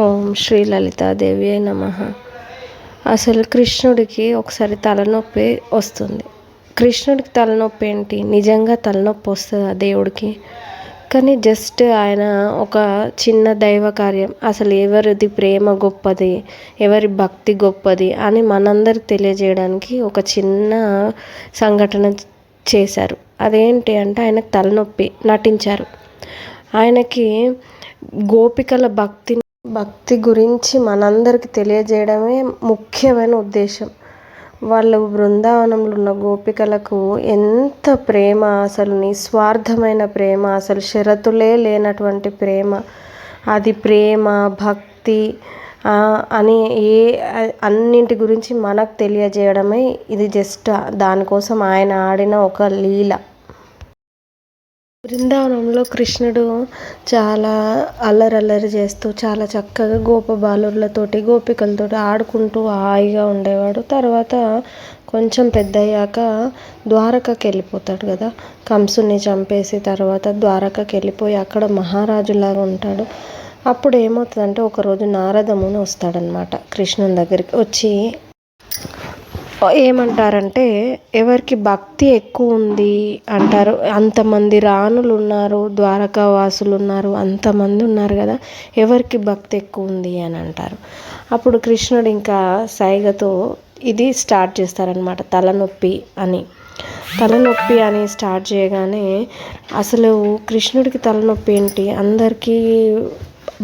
ఓం శ్రీ లలితాదేవి నమ. అసలు కృష్ణుడికి ఒకసారి తలనొప్పి వస్తుంది. కృష్ణుడికి తలనొప్పి ఏంటి? నిజంగా తలనొప్పి వస్తుందా దేవుడికి? కానీ జస్ట్ ఆయన ఒక చిన్న దైవ కార్యం. అసలు ఎవరిది ప్రేమ గొప్పది? ఎవరి భక్తి గొప్పది? అని మనందరికి తెలియజేయడానికి ఒక చిన్న సంఘటన చేశారు. అదేంటి అంటే ఆయనకు తలనొప్పి నటించారు. ఆయనకి గోపికల భక్తిని భక్తి గురించి మనందరికీ తెలియజేయడమే ముఖ్యమైన ఉద్దేశం. వాళ్ళు బృందావనంలో ఉన్న గోపికలకు ఎంత ప్రేమ అసలు నిస్వార్థమైన ప్రేమ అసలు షరతులే లేనటువంటి ప్రేమ. అది ప్రేమ భక్తి అని ఏ అన్నింటి గురించి మనకు తెలియజేయడమే ఇది జస్ట్ దానికోసం ఆయన ఆడిన ఒక లీల. బృందావనంలో కృష్ణుడు చాలా అల్లరల్లరి చేస్తూ చాలా చక్కగా గోప బాలురులతోటి గోపికలతోటి ఆడుకుంటూ హాయిగా ఉండేవాడు. తర్వాత కొంచెం పెద్దయ్యాక ద్వారకకి వెళ్ళిపోతాడు కదా. కంసుని చంపేసి తర్వాత ద్వారకకి వెళ్ళిపోయి అక్కడ మహారాజులాగా ఉంటాడు. అప్పుడు ఏమవుతుందంటే ఒకరోజు నారదముని వస్తాడనమాట కృష్ణుని దగ్గరికి. వచ్చి ఏమంటారంటే ఎవరికి భక్తి ఎక్కువ ఉంది అంటారు. అంతమంది రాణులు ఉన్నారు ద్వారకా వాసులు ఉన్నారు అంతమంది ఉన్నారు కదా ఎవరికి భక్తి ఎక్కువ ఉంది అని అంటారు. అప్పుడు కృష్ణుడు ఇంకా సైగతో ఇది స్టార్ట్ చేస్తారనమాట తలనొప్పి అని. తలనొప్పి అని స్టార్ట్ చేయగానే అసలు కృష్ణుడికి తలనొప్పి ఏంటి? అందరికీ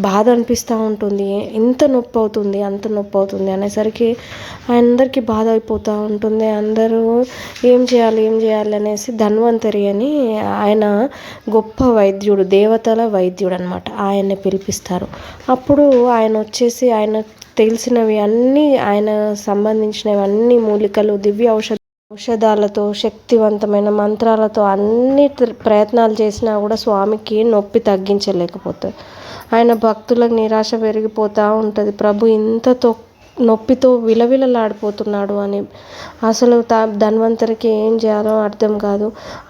బాధ అనిపిస్తూ ఉంటుంది. ఎంత నొప్పి అవుతుంది అంత నొప్పి అవుతుంది అనేసరికి అందరికీ బాధ అయిపోతూ ఉంటుంది. అందరూ ఏం చేయాలి ఏం చేయాలి అనేసి ధన్వంతరి అని ఆయన గొప్ప వైద్యుడు దేవతల వైద్యుడు అనమాట ఆయన్ని పిలిపిస్తారు. అప్పుడు ఆయన వచ్చేసి ఆయన తెలిసినవి అన్నీ ఆయన సంబంధించినవి అన్ని మూలికలు దివ్య ఔషధ ఔషధాలతో శక్తివంతమైన మంత్రాలతో అన్ని ప్రయత్నాలు చేసినా కూడా స్వామికి నొప్పి తగ్గించలేకపోతారు. ఆయన భక్తులకు నిరాశ పెరిగిపోతూ ఉంటుంది. ప్రభు ఇంత నొప్పితో విలవిలలాడిపోతున్నాడు అని. అసలు తా ధన్వంతరికి ఏం చేయాలో అర్థం కాదు.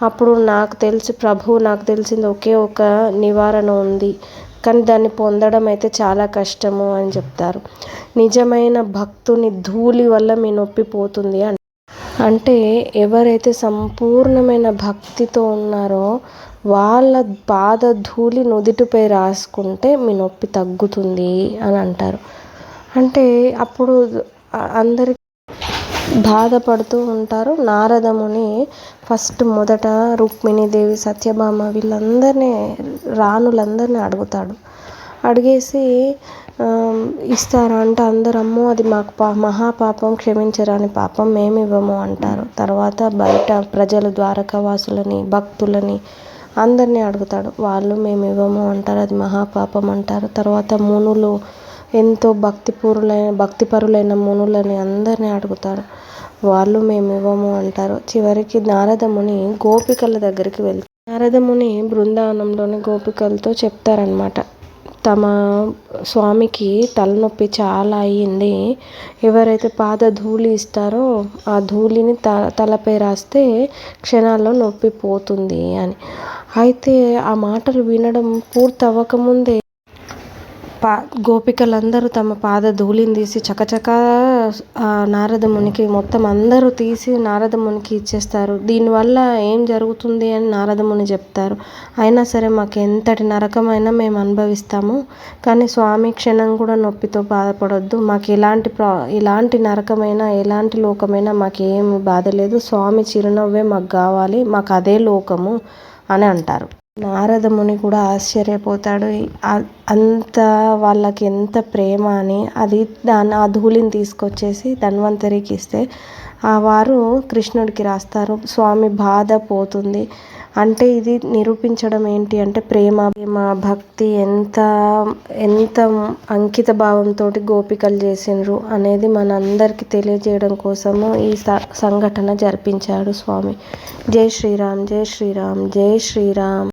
అప్పుడు నాకు తెలిసి ప్రభు నాకు తెలిసింది ఒకే ఒక నివారణ ఉంది. కానీ దాన్ని పొందడం అయితే చాలా కష్టము అని చెప్తారు. నిజమైన భక్తుని ధూళి వల్ల మీ నొప్పి పోతుంది అని అంటే ఎవరైతే సంపూర్ణమైన భక్తితో ఉన్నారో వాళ్ళ బాధ ధూళి నుదుటిపై రాసుకుంటే మీ నొప్పి తగ్గుతుంది అని అంటారు. అంటే అప్పుడు అందరి బాధపడుతూ ఉంటారు. నారదముని ఫస్ట్ మొదట రుక్మిణీదేవి సత్యభామ వీళ్ళందరినీ రాణులందరినీ అడుగుతాడు. అడిగేసి ఇస్తారా అంటే అందరు అమ్మో అది మాకు పా మహాపాపం క్షమించరాని పాపం మేము ఇవ్వము అంటారు. తర్వాత బయట ప్రజలు ద్వారకావాసులని భక్తులని అందరినీ అడుగుతాడు. వాళ్ళు మేము ఇవ్వము అంటారు అది మహాపాపం అంటారు. తర్వాత మునులు ఎంతో భక్తిపూరులైన భక్తిపరులైన మునులని అందరినీ అడుగుతారు వాళ్ళు మేము ఇవ్వము అంటారు. చివరికి నారదముని గోపికల దగ్గరికి వెళ్తారు. నారదముని బృందావనంలోని గోపికలతో చెప్తారనమాట తమ స్వామికి తలనొప్పి చాలా అయ్యింది. ఎవరైతే పాద ధూళి ఇస్తారో ఆ ధూళిని త తలపై రాస్తే క్షణాల్లో నొప్పి పోతుంది అని. అయితే ఆ మాటలు వినడం పూర్తి అవ్వకముందే పా గోపికలందరూ తమ పాద ధూళిని తీసి చకచక నారదమునికి మొత్తం అందరూ తీసి నారదమునికి ఇచ్చేస్తారు. దీనివల్ల ఏం జరుగుతుంది అని నారదముని చెప్తారు. అయినా సరే మాకు ఎంతటి నరకమైనా మేము అనుభవిస్తాము. కానీ స్వామి క్షణం కూడా నొప్పితో బాధపడొద్దు. మాకు ఎలాంటి ప్రా ఎలాంటి నరకమైనా ఎలాంటి లోకమైనా మాకు ఏమి బాధ లేదు. స్వామి చిరునవ్వే మాకు కావాలి. మాకు అదే లోకము అని అంటారు. నారదముని కూడా ఆశ్చర్యపోతాడు. అంత వాళ్ళకి ఎంత ప్రేమ అని అది దాన్ని ఆ ధూళిని తీసుకొచ్చేసి ధన్వంతరికి ఇస్తే ఆ వారు కృష్ణుడికి రాస్తారు. స్వామి బాధ పోతుంది. అంటే ఇది నిరూపించడం ఏంటి అంటే ప్రేమ ప్రేమ భక్తి ఎంత ఎంత అంకిత భావంతో గోపికలు చేసిండ్రు అనేది మనందరికీ తెలియజేయడం కోసము ఈ సంఘటన జరిపించాడు స్వామి. జై శ్రీరామ్ జై శ్రీరామ్ జై శ్రీరామ్.